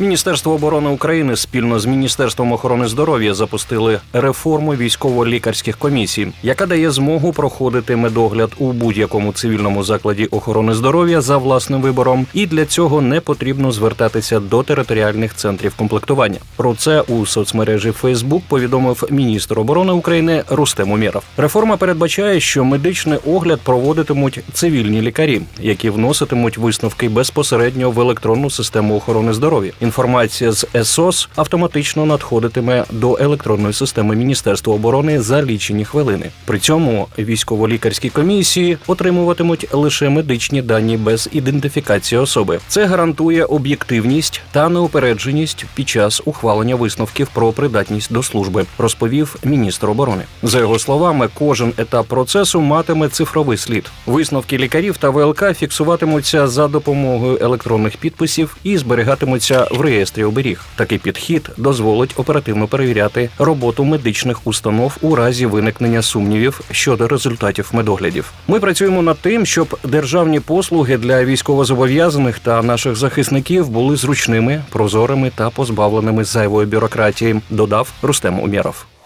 Міністерство оборони України спільно з Міністерством охорони здоров'я запустили реформу військово-лікарських комісій, яка дає змогу проходити медогляд у будь-якому цивільному закладі охорони здоров'я за власним вибором, і для цього не потрібно звертатися до територіальних центрів комплектування. Про це у соцмережі Facebook повідомив міністр оборони України Рустем Умєров. Реформа передбачає, що медичний огляд проводитимуть цивільні лікарі, які вноситимуть висновки безпосередньо в електронну систему охорони здоров'я. Інформація з ЕСОС автоматично надходитиме до електронної системи Міністерства оборони за лічені хвилини. При цьому військово-лікарські комісії отримуватимуть лише медичні дані без ідентифікації особи. Це гарантує об'єктивність та неупередженість під час ухвалення висновків про придатність до служби, розповів міністр оборони. За його словами, кожен етап процесу матиме цифровий слід. Висновки лікарів та ВЛК фіксуватимуться за допомогою електронних підписів і зберігатимуться в реєстрі оберіг. Такий підхід дозволить оперативно перевіряти роботу медичних установ у разі виникнення сумнівів щодо результатів медоглядів. Ми працюємо над тим, щоб державні послуги для військовозобов'язаних та наших захисників були зручними, прозорими та позбавленими зайвої бюрократії. Додав Рустем Умєров.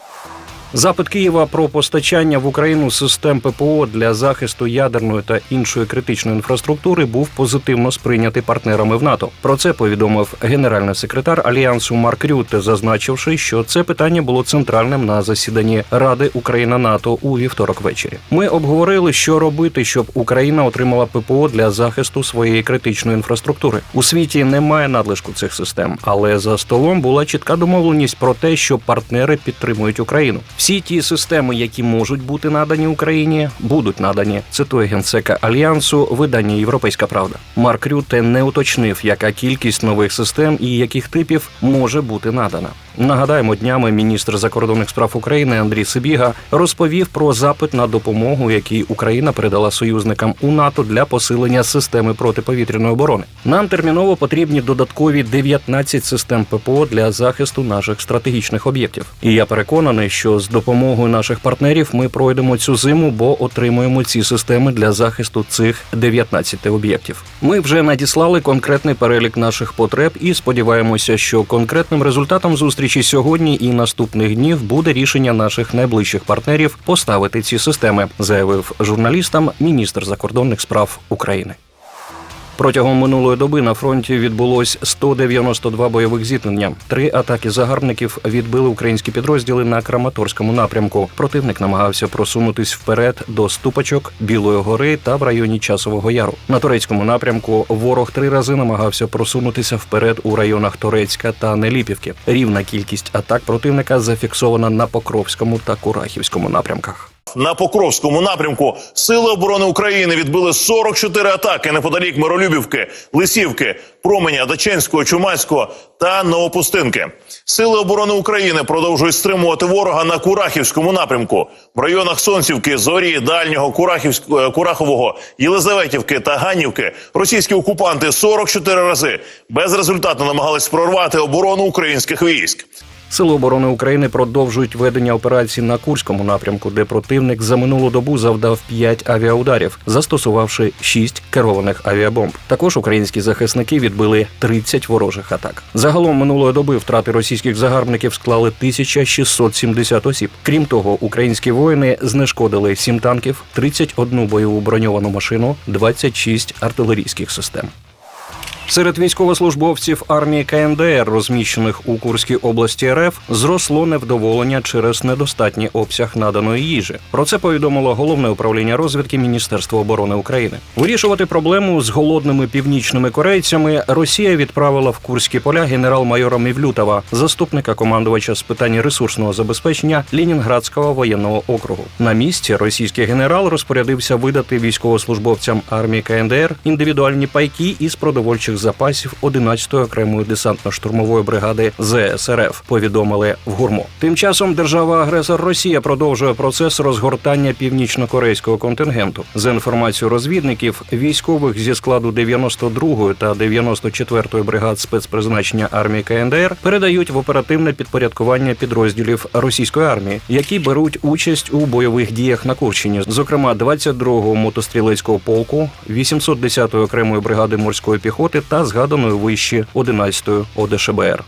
Запит Києва про постачання в Україну систем ППО для захисту ядерної та іншої критичної інфраструктури був позитивно сприйнятий партнерами в НАТО. Про це повідомив генеральний секретар альянсу Марк Рютте, зазначивши, що це питання було центральним на засіданні Ради Україна НАТО у вівторок ввечері. Ми обговорили, що робити, щоб Україна отримала ППО для захисту своєї критичної інфраструктури. У світі немає надлишку цих систем, але за столом була чітка домовленість про те, що партнери підтримують Україну. Всі ті системи, які можуть бути надані Україні, будуть надані. Цитує генсека альянсу видання Європейська Правда. Марк Рюте не уточнив, яка кількість нових систем і яких типів може бути надана. Нагадаємо, днями міністр закордонних справ України Андрій Сибіга розповів про запит на допомогу, який Україна передала союзникам у НАТО для посилення системи протиповітряної оборони. Нам терміново потрібні додаткові 19 систем ППО для захисту наших стратегічних об'єктів. І я переконаний, що з допомогою наших партнерів ми пройдемо цю зиму, бо отримуємо ці системи для захисту цих 19 об'єктів. Ми вже надіслали конкретний перелік наших потреб і сподіваємося, що конкретним результатом зустрічі сьогодні і наступних днів буде рішення наших найближчих партнерів поставити ці системи, заявив журналістам міністр закордонних справ України. Протягом минулої доби на фронті відбулось 192 бойових зіткнення. Три атаки загарбників відбили українські підрозділи на Краматорському напрямку. Противник намагався просунутись вперед до ступочок Білої гори та в районі Часового Яру. На турецькому напрямку ворог три рази намагався просунутися вперед у районах Торецька та Неліпівки. Рівна кількість атак противника зафіксована на Покровському та Курахівському напрямках. На Покровському напрямку Сили оборони України відбили 44 атаки неподалік Миролюбівки, Лисівки, Променя, Даченського, Чумацького та Новопустинки. Сили оборони України продовжують стримувати ворога на Курахівському напрямку. В районах Сонцівки, Зорі, Дальнього, Курахівського, Курахового, Єлизаветівки та Ганівки російські окупанти 44 рази безрезультатно намагались прорвати оборону українських військ. Сили оборони України продовжують ведення операцій на Курському напрямку, де противник за минулу добу завдав 5 авіаударів, застосувавши 6 керованих авіабомб. Також українські захисники відбили 30 ворожих атак. Загалом минулої доби втрати російських загарбників склали 1670 осіб. Крім того, українські воїни знешкодили 7 танків, 31 бойову броньовану машину, 26 артилерійських систем. Серед військовослужбовців армії КНДР, розміщених у Курській області РФ, зросло невдоволення через недостатній обсяг наданої їжі. Про це повідомило головне управління розвідки Міністерства оборони України. Вирішувати проблему з голодними північними корейцями Росія відправила в Курські поля генерал-майора Мівлютова, заступника командувача з питань ресурсного забезпечення Лінінградського воєнного округу. На місці російський генерал розпорядився видати військовослужбовцям армії КНДР індивідуальні пайки із продовольчих запасів 11-ї окремої десантно-штурмової бригади ЗСРФ. Повідомили в гурмо. Тим часом держава-агресор Росія продовжує процес розгортання північно-корейського контингенту. За інформацією розвідників, військових зі складу 92-ї та 94-ї бригад спецпризначення армії КНДР передають в оперативне підпорядкування підрозділів російської армії, які беруть участь у бойових діях на Курщині, зокрема 22-го мотострілецького полку, 810-ї окремої бригади морської піхоти та згаданої вище 11-ї ОДШБР.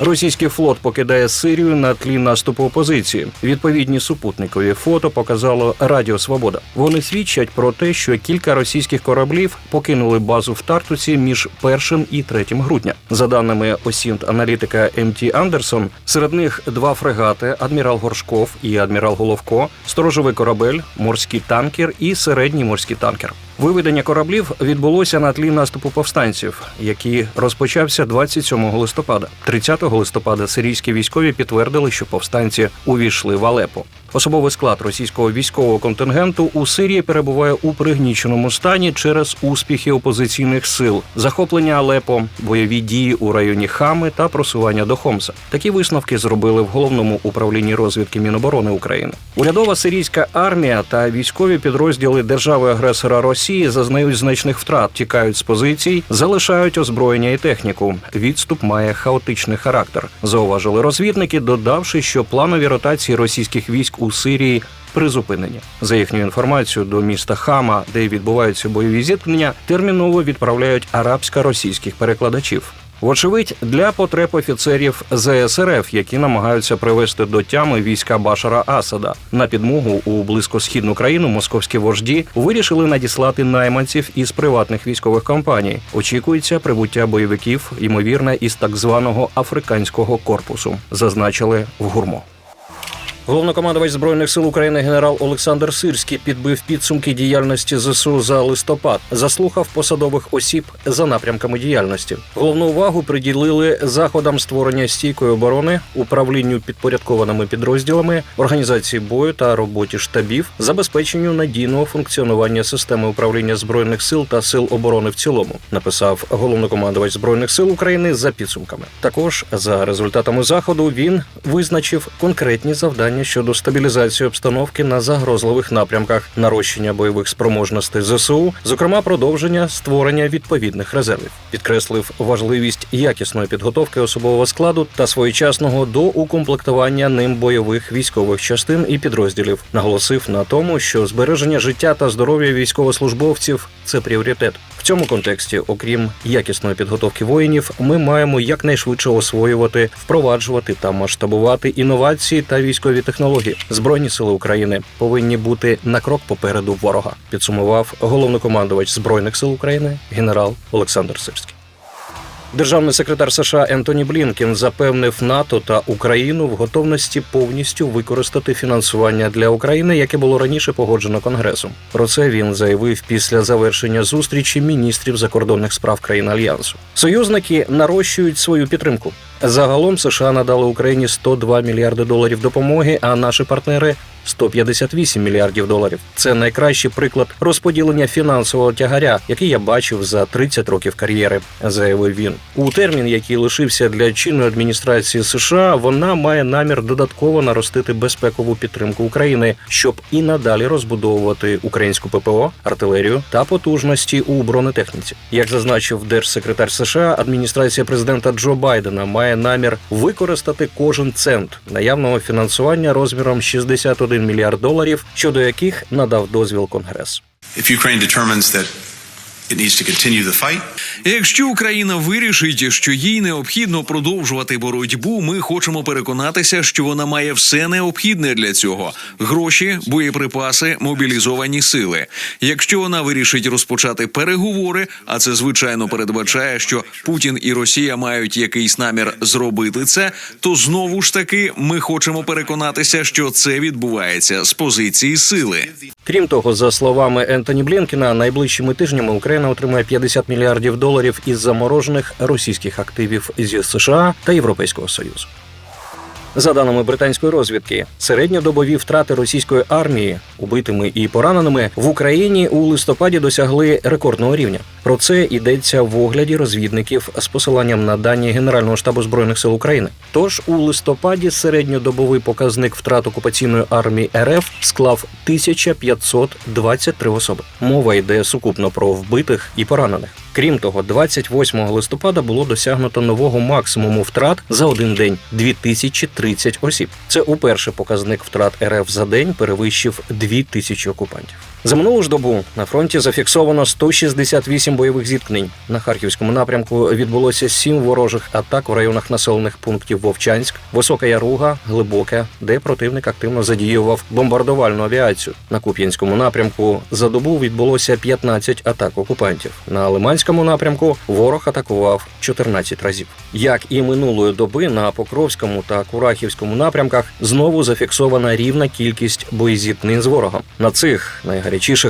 Російський флот покидає Сирію на тлі наступу опозиції. Відповідні супутникові фото показало Радіо Свобода. Вони свідчать про те, що кілька російських кораблів покинули базу в Тартусі між 1 і 3 грудня. За даними осінт аналітика МТ Андерсон, серед них два фрегати: адмірал Горшков і адмірал Головко, сторожовий корабель, морський танкер і середній морський танкер. Виведення кораблів відбулося на тлі наступу повстанців, який розпочався 27 листопада. 30 листопада сирійські військові підтвердили, що повстанці увійшли в Алепо. Особовий склад російського військового контингенту у Сирії перебуває у пригніченому стані через успіхи опозиційних сил, захоплення Алепо, бойові дії у районі Хами та просування до Хомса. Такі висновки зробили в головному управлінні розвідки Міноборони України. Урядова сирійська армія та військові підрозділи держави-агресора Росії зазнають значних втрат, тікають з позицій, залишають озброєння і техніку. Відступ має хаотичний характер. Зауважили розвідники, додавши, що планові ротації російських військ у Сирії призупинені. За їхньою інформацією, до міста Хама, де відбуваються бойові зіткнення, терміново відправляють арабсько-російських перекладачів. Вочевидь, для потреб офіцерів ЗСРФ, які намагаються привести до тями війська Башара Асада на підмогу у близькосхідну країну, московські вожді вирішили надіслати найманців із приватних військових компаній. Очікується прибуття бойовиків, ймовірне, із так званого африканського корпусу, зазначили в гурмо. Головнокомандувач збройних сил України генерал Олександр Сирський підбив підсумки діяльності ЗСУ за листопад, заслухав посадових осіб за напрямками діяльності. Головну увагу приділили заходам створення стійкої оборони, управлінню підпорядкованими підрозділами, організації бою та роботі штабів, забезпеченню надійного функціонування системи управління збройних сил та сил оборони в цілому. Написав головнокомандувач збройних сил України за підсумками. Також за результатами заходу він визначив конкретні завдання щодо стабілізації обстановки на загрозливих напрямках, нарощення бойових спроможностей ЗСУ, зокрема продовження створення відповідних резервів, підкреслив важливість якісної підготовки особового складу та своєчасного доукомплектування ним бойових військових частин і підрозділів. Наголосив на тому, що збереження життя та здоров'я військовослужбовців це пріоритет. В цьому контексті, окрім якісної підготовки воїнів, ми маємо якнайшвидше освоювати, впроваджувати та масштабувати інновації та військові технології. Збройні сили України повинні бути на крок попереду ворога. Підсумував головнокомандувач збройних сил України генерал Олександр Сирський. Державний секретар США Ентоні Блінкен запевнив НАТО та Україну в готовності повністю використати фінансування для України, яке було раніше погоджено Конгресом. Про це він заявив після завершення зустрічі міністрів закордонних справ країн альянсу. Союзники нарощують свою підтримку. Загалом США надали Україні 102 мільярди доларів допомоги, а наші партнери 158 мільярдів доларів. Це найкращий приклад розподілення фінансового тягаря, який я бачив за 30 років кар'єри, заявив він. У термін, який лишився для чинної адміністрації США, вона має намір додатково наростити безпекову підтримку України, щоб і надалі розбудовувати українську ППО, артилерію та потужності у бронетехніці. Як зазначив держсекретар США, адміністрація президента Джо Байдена має намір використати кожен цент наявного фінансування розміром 61 мільярд доларів, щодо яких надав дозвіл Конгрес. If Ukraine determines that it needs to continue the fight, Якщо Україна вирішить, що їй необхідно продовжувати боротьбу, ми хочемо переконатися, що вона має все необхідне для цього: гроші, боєприпаси, мобілізовані сили. Якщо вона вирішить розпочати переговори, а це звичайно передбачає, що Путін і Росія мають якийсь намір зробити це, то знову ж таки ми хочемо переконатися, що це відбувається з позиції сили. Крім того, за словами Ентоні Блінкена, найближчими тижнями Україна отримає 50 мільярдів доларів із заморожених російських активів зі США та Європейського Союзу. За даними британської розвідки, середньодобові втрати російської армії убитими і пораненими в Україні у листопаді досягли рекордного рівня Про це йдеться в огляді розвідників з посиланням на дані Генерального штабу збройних сил України. Тож у листопаді середньодобовий показник втрат окупаційної армії РФ склав 1523 особи. Мова йде сукупно про вбитих і поранених. Крім того, 28 листопада було досягнуто нового максимуму втрат за один день 2030 осіб. Це уперше показник втрат РФ за день перевищив 2000 окупантів. За минулу ж добу на фронті зафіксовано 168 бойових зіткнень. На харківському напрямку відбулося 7 ворожих атак у районах населених пунктів Вовчанськ, Висока Яруга, Глибоке, де противник активно задіював бомбардувальну авіацію. На Куп'янському напрямку за добу відбулося 15 атак окупантів. На Лиманському напрямку ворог атакував 14 разів. Як і минулої доби на Покровському та Курахівському напрямках знову зафіксована рівна кількість боєзіткнень з ворогом. На цих найгарячіших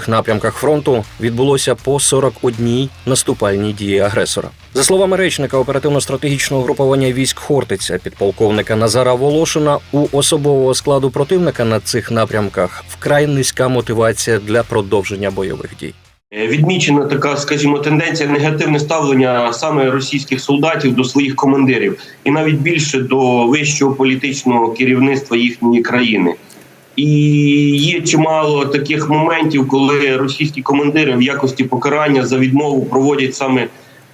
напрямках фронту відбулося по 41 наступальній дії агресора. За словами речника оперативно-стратегічного групування військ Хортиця, підполковника Назара Волошина, у особового складу противника на цих напрямках вкрай низька мотивація для продовження бойових дій. Е, Відмічена така, скажімо, тенденція негативне ставлення саме російських солдатів до своїх командирів, і навіть більше до вищого політичного керівництва їхньої країни. І є чимало таких моментів, коли російські командири в якості покарання за відмову проводять саме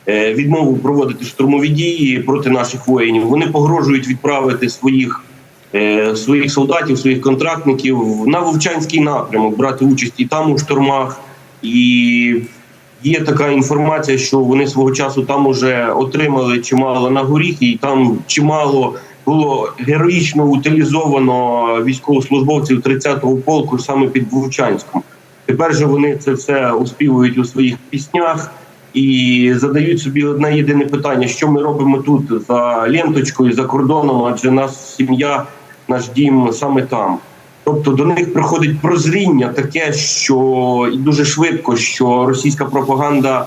е, відмову проводити штурмові дії проти наших воїнів. Вони погрожують відправити своїх е, своїх солдатів, своїх контрактників на Вовчанський напрямок, брати участь і там у штурмах. І є така інформація, що вони свого часу там уже отримали чимало на горіхи, і там чимало було героїчно утилізовано військовослужбовців 30-го полку саме під Вовчанськом. Тепер же вони це все оспівують у своїх піснях і задають собі одне єдине питання: що ми робимо тут за ленточкою, за кордоном, адже нас сім'я, наш дім саме там. Тобто до них приходить прозріння таке, що і дуже швидко, що російська пропаганда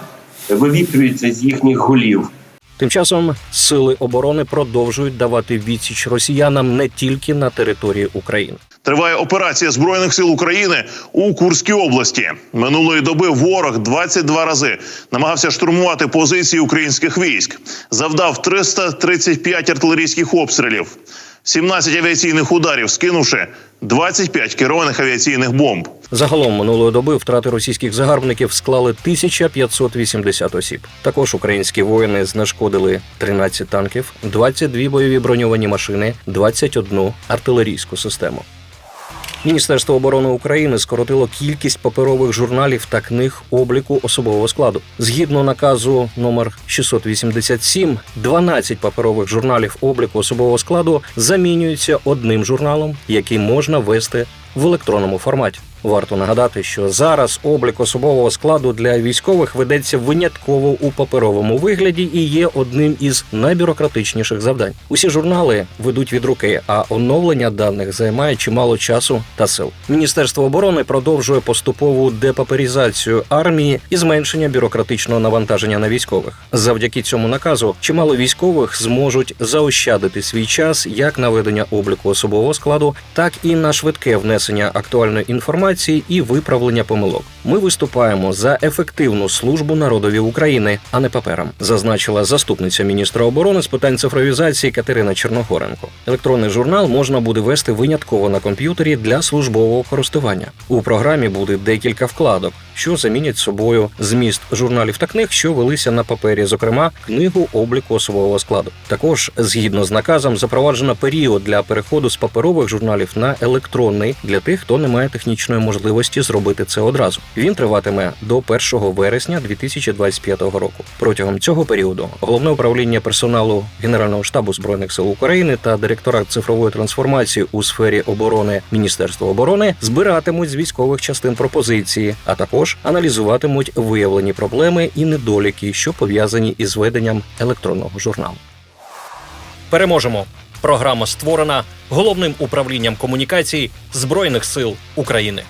вивітрюється з їхніх голів. Тим часом сили оборони продовжують давати відсіч росіянам не тільки на території України. Триває операція збройних сил України у Курській області. Минулої доби ворог 22 рази намагався штурмувати позиції українських військ. Завдав 335 артилерійських обстрілів, 17 авіаційних ударів, скинувши 25 керованих авіаційних бомб. Загалом минулої доби втрати російських загарбників склали 1580 осіб. Також українські воїни знешкодили 13 танків, 22 бойові броньовані машини, 21 артилерійську систему. Міністерство оборони України скоротило кількість паперових журналів та книг обліку особового складу. Згідно наказу номер 687, 12 паперових журналів обліку особового складу замінюються одним журналом, який можна вести в електронному форматі. Варто нагадати, що зараз облік особового складу для військових ведеться винятково у паперовому вигляді і є одним із найбюрократичніших завдань. Усі журнали ведуть від руки, а оновлення даних займає чимало часу та сил. Міністерство оборони продовжує поступову депаперізацію армії і зменшення бюрократичного навантаження на військових. Завдяки цьому наказу чимало військових зможуть заощадити свій час як на ведення обліку особового складу, так і на швидке внесення актуальної інформації і виправлення помилок. Ми виступаємо за ефективну службу народові України, а не паперам, зазначила заступниця міністра оборони з питань цифровізації Катерина Черногоренко. Електронний журнал можна буде вести винятково на комп'ютері для службового користування. У програмі буде декілька вкладок, що замінять собою зміст журналів та книг, що велися на папері, зокрема книгу обліку особового складу. Також згідно з наказом запроваджено період для переходу з паперових журналів на електронний для тих, хто не має технічної можливості зробити це одразу. Він триватиме до 1 вересня 2025 року. Протягом цього періоду головне управління персоналу Генерального штабу збройних сил України та директорат цифрової трансформації у сфері оборони Міністерства оборони збиратимуть з військових частин пропозиції, а також аналізуватимуть виявлені проблеми і недоліки, що пов'язані із веденням електронного журналу. Переможемо. Програма створена головним управлінням комунікацій Збройних сил України.